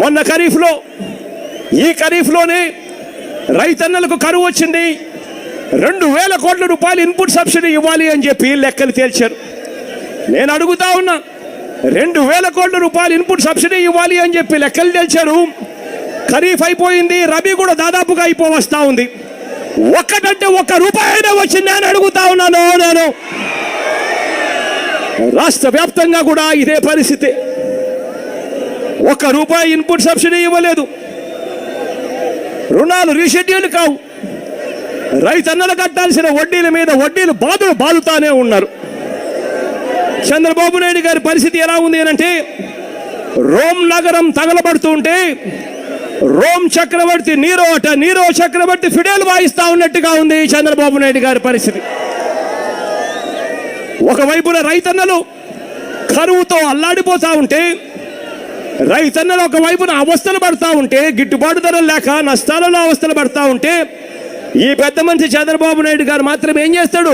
మొన్న ఖరీఫ్లో ఈ ఖరీఫ్లోనే రైతన్నలకు కరువు వచ్చింది. రెండు వేల కోట్ల రూపాయలు ఇన్పుట్ సబ్సిడీ ఇవ్వాలి అని చెప్పి లెక్కలు తేల్చారు. నేను అడుగుతా ఉన్నా రెండు వేల కోట్ల రూపాయలు ఇన్పుట్ సబ్సిడీ ఇవ్వాలి అని చెప్పి లెక్కలు తేల్చారు. ఖరీఫ్ అయిపోయింది రబీ కూడా దాదాపుగా అయిపోవస్తా ఉంది. ఒక్కటంటే ఒక్క రూపాయి అయినా వచ్చింది అని అడుగుతా ఉన్నాను నేను రాష్ట్ర వ్యాప్తంగా కూడా ఇదే పరిస్థితి. ఒక్క రూపాయి ఇన్పుట్ సబ్సిడీ ఇవ్వలేదు. రుణాలు రీషెడ్యూల్ కావు. రైతన్నలు కట్టాల్సిన వడ్డీల మీద వడ్డీలు బాధలు బాదుతానే ఉన్నారు. చంద్రబాబు నాయుడు గారి పరిస్థితి ఎలా ఉంది అంటే రోమ్ నగరం తగలబడుతుంటే రోమ్ చక్రవర్తి నీరో అట నీరో చక్రవర్తి ఫిడేల్ వాయిస్తా ఉన్నట్టుగా ఉంది చంద్రబాబు నాయుడు గారి పరిస్థితి. ఒకవైపున రైతన్నలు కరువుతో అల్లాడిపోతా ఉంటే రైతన్నలు ఒకవైపున అవస్థలు పడతా ఉంటే గిట్టుబాటు ధరలు లేక నష్టాలలో అవస్థలు పడతా ఉంటే ఈ పెద్ద మనిషి చంద్రబాబు నాయుడు గారు మాత్రం ఏం చేస్తాడు?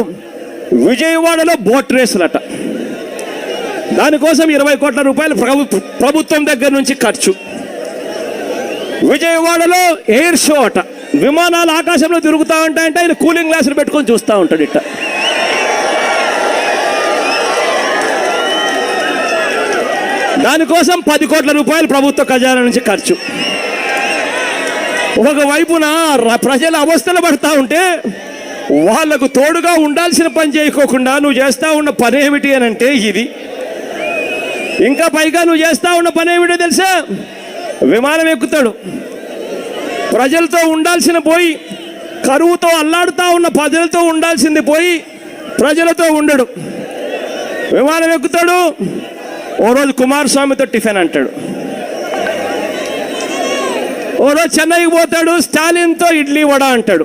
విజయవాడలో బోట్ రేసులట. దానికోసం ఇరవై కోట్ల రూపాయలు ప్రభుత్వం దగ్గర నుంచి ఖర్చు. విజయవాడలో ఎయిర్ షో అట. విమానాలు ఆకాశంలో తిరుగుతా ఉంటాయంటే ఆయన కూలింగ్ గ్లాసులు పెట్టుకొని చూస్తూ ఉంటాడు ఇట్ట. దానికోసం పది కోట్ల రూపాయలు ప్రభుత్వ ఖజానా నుంచి ఖర్చు. ఒకవైపున ప్రజల ప్రజలు అవస్థలు పడతా ఉంటే వాళ్ళకు తోడుగా ఉండాల్సిన పని చేయకోకుండా నువ్వు చేస్తా ఉన్న పని ఏమిటి అని అంటే ఇది. ఇంకా పైగా నువ్వు చేస్తా ఉన్న పని ఏమిటో తెలుసా? విమానం ఎక్కుతాడు. ప్రజలతో ఉండాల్సిన పోయి కరువుతో అల్లాడుతూ ఉన్న ప్రజలతో ఉండాల్సింది పోయి ప్రజలతో ఉండడు. విమానం ఎక్కుతాడు. ఓ రోజు కుమారస్వామితో టిఫిన్ అంటాడు. ఓ రోజు చెన్నైకి పోతాడు స్టాలిన్తో ఇడ్లీ వడ అంటాడు.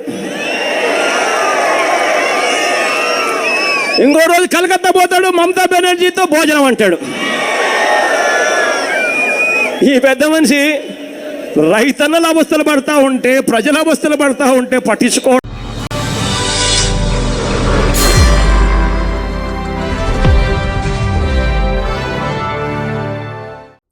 ఇంకో రోజు కలకత్తా పోతాడు మమతా బెనర్జీతో భోజనం అంటాడు. ఈ పెద్ద మనిషి రైతన్నల అవస్థలు పడతా ఉంటే ప్రజల అవస్థలు పడతా ఉంటే పట్టించుకో